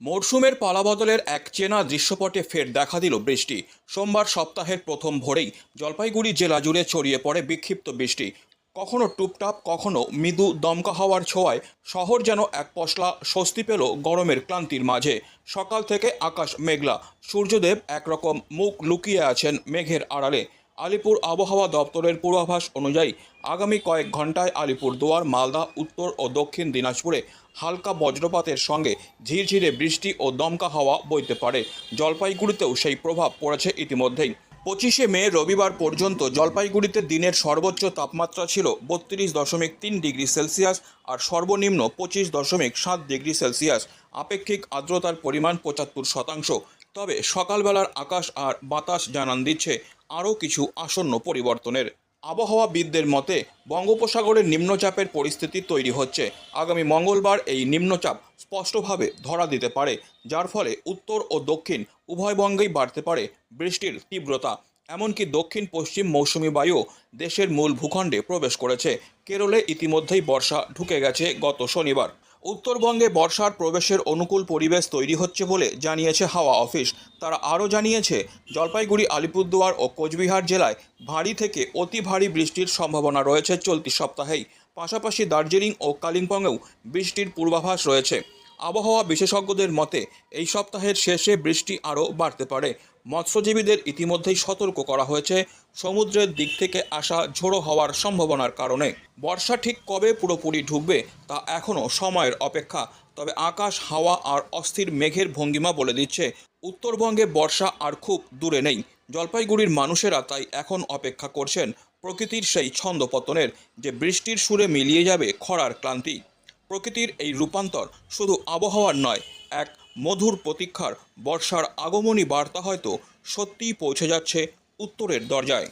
মরশুমের পালাবদলের এক চেনা দৃশ্যপটে ফের দেখা দিল বৃষ্টি। সোমবার সপ্তাহের প্রথম ভোরেই জলপাইগুড়ি জেলা জুড়ে ছড়িয়ে পড়ে বিক্ষিপ্ত বৃষ্টি। কখনো টুপটাপ, কখনো মৃদু দমকা হওয়ার ছোঁয়ায় শহর যেন এক পশলা স্বস্তি পেল গরমের ক্লান্তির মাঝে। সকাল থেকে আকাশ মেঘলা। সূর্যদেব একরকম মুখ লুকিয়ে আছেন মেঘের আড়ালে। আলিপুর আবহাওয়া দপ্তরের পূর্বাভাস অনুযায়ী আগামী কয়েক ঘন্টায় আলিপুর দুয়ার, মালদা, উত্তর ও দক্ষিণ দিনাজপুরে হালকা বজ্রপাতের সঙ্গে ঝিরঝিরে বৃষ্টি ও দমকা হাওয়া বইতে পারে। জলপাইগুড়িতেও সেই প্রভাব পড়েছে ইতিমধ্যেই। পঁচিশে মে রবিবার পর্যন্ত জলপাইগুড়িতে দিনের সর্বোচ্চ তাপমাত্রা ছিল বত্রিশ দশমিক তিন ডিগ্রি সেলসিয়াস আর সর্বনিম্ন পঁচিশ দশমিক সাত ডিগ্রি সেলসিয়াস। আপেক্ষিক আর্দ্রতার পরিমাণ পঁচাত্তর শতাংশ। তবে সকালবেলার আকাশ আর বাতাস জানান দিচ্ছে আরও কিছু আসন্ন পরিবর্তনের। আবহাওয়াবিদদের মতে বঙ্গোপসাগরের নিম্নচাপের পরিস্থিতি তৈরি হচ্ছে। আগামী মঙ্গলবার এই নিম্নচাপ স্পষ্টভাবে ধরা দিতে পারে, যার ফলে উত্তর ও দক্ষিণ উভয় বঙ্গেই বাড়তে পারে বৃষ্টির তীব্রতা। এমনকি দক্ষিণ পশ্চিম মৌসুমি বায়ু দেশের মূল ভূখণ্ডে প্রবেশ করেছে। কেরলে ইতিমধ্যেই বর্ষা ঢুকে গেছে গত শনিবার। উত্তরবঙ্গে বর্ষার প্রবেশের অনুকূল পরিবেশ তৈরি হচ্ছে বলে জানিয়েছে হাওয়া অফিস। তারা আরও জানিয়েছে, জলপাইগুড়ি, আলিপুরদুয়ার ও কোচবিহার জেলায় ভারী থেকে অতি ভারী বৃষ্টির সম্ভাবনা রয়েছে চলতি সপ্তাহেই। পাশাপাশি দার্জিলিং ও কালিম্পংয়েও বৃষ্টির পূর্বাভাস রয়েছে। আবহাওয়া বিশেষজ্ঞদের মতে, এই সপ্তাহের শেষে বৃষ্টি আরও বাড়তে পারে। মৎস্যজীবীদের ইতিমধ্যেই সতর্ক করা হয়েছে সমুদ্রের দিক থেকে আসা ঝোড়ো হওয়ার সম্ভাবনার কারণে। বর্ষা ঠিক কবে পুরোপুরি ঢুকবে তা এখনও সময়ের অপেক্ষা, তবে আকাশ, হাওয়া আর অস্থির মেঘের ভঙ্গিমা বলে দিচ্ছে। উত্তরবঙ্গে বর্ষা আর খুব দূরে নেই। জলপাইগুড়ির মানুষেরা তাই এখন অপেক্ষা করছেন প্রকৃতির সেই ছন্দপতনের, যে বৃষ্টির সুরে মিলিয়ে যাবে খরার ক্লান্তি। প্রকৃতির এই রূপান্তর শুধু আবহাওয়ার নয়, এক মধুর প্রতীক্ষার বর্ষার আগমনী বার্তা হয়তো সত্যিই পৌঁছে যাচ্ছে উত্তরের দরজায়।